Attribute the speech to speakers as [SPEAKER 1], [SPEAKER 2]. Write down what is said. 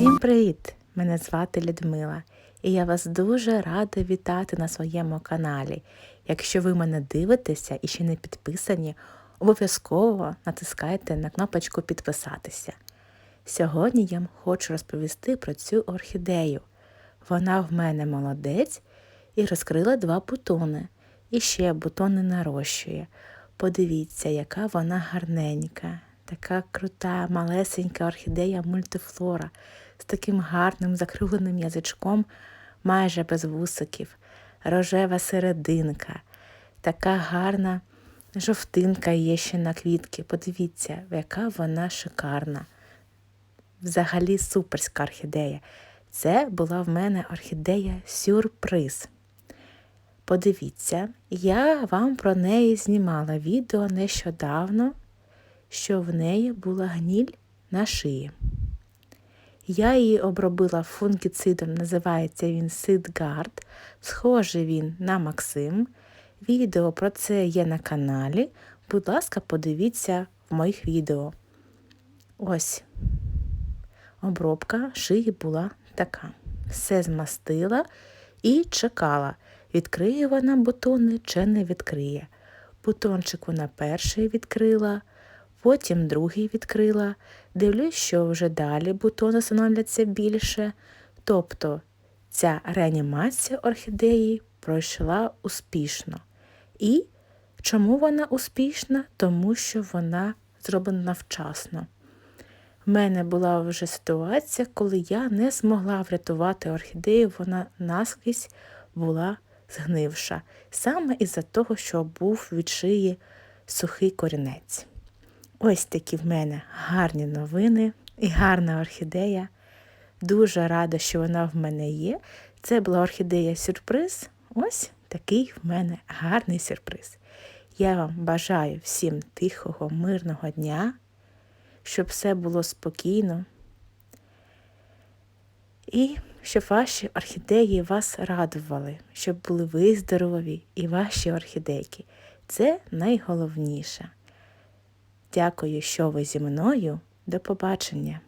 [SPEAKER 1] Всім привіт! Мене звати Людмила, і я вас дуже рада вітати на своєму каналі. Якщо ви мене дивитеся і ще не підписані, обов'язково натискайте на кнопочку підписатися. Сьогодні я хочу розповісти про цю орхідею. Вона в мене молодець і розкрила два бутони. І ще бутони нарощує. Подивіться, яка вона гарненька, така крута, малесенька орхідея мультифлора з таким гарним закругленим язичком, майже без вусиків, рожева серединка, така гарна жовтинка є ще на квітки. Подивіться, яка вона шикарна. Взагалі суперська орхідея. Це була в мене орхідея сюрприз. Подивіться, я вам про неї знімала відео нещодавно, що в неї була гніль на шиї. Я її обробила фунгіцидом, називається він Сидгард. Схожий він на Максим. Відео про це є на каналі. Будь ласка, подивіться в моїх відео. Ось обробка шиї була така. Все змастила і чекала, відкриє вона бутони чи не відкриє. Бутончик вона перший відкрила, потім другий відкрила. Дивлюсь, що вже далі бутони становляться більше. Тобто ця реанімація орхідеї пройшла успішно. І чому вона успішна? Тому що вона зроблена вчасно. В мене була вже ситуація, коли я не змогла врятувати орхідею, вона наскрізь була згнивша, саме із-за того, що був від шиї сухий корінець. Ось такі в мене гарні новини і гарна орхідея. Дуже рада, що вона в мене є. Це була орхідея сюрприз. Ось такий в мене гарний сюрприз. Я вам бажаю всім тихого, мирного дня, щоб все було спокійно. І щоб ваші орхідеї вас радували, щоб були ви здорові і ваші орхідейки. Це найголовніше. Дякую, що ви зі мною. До побачення!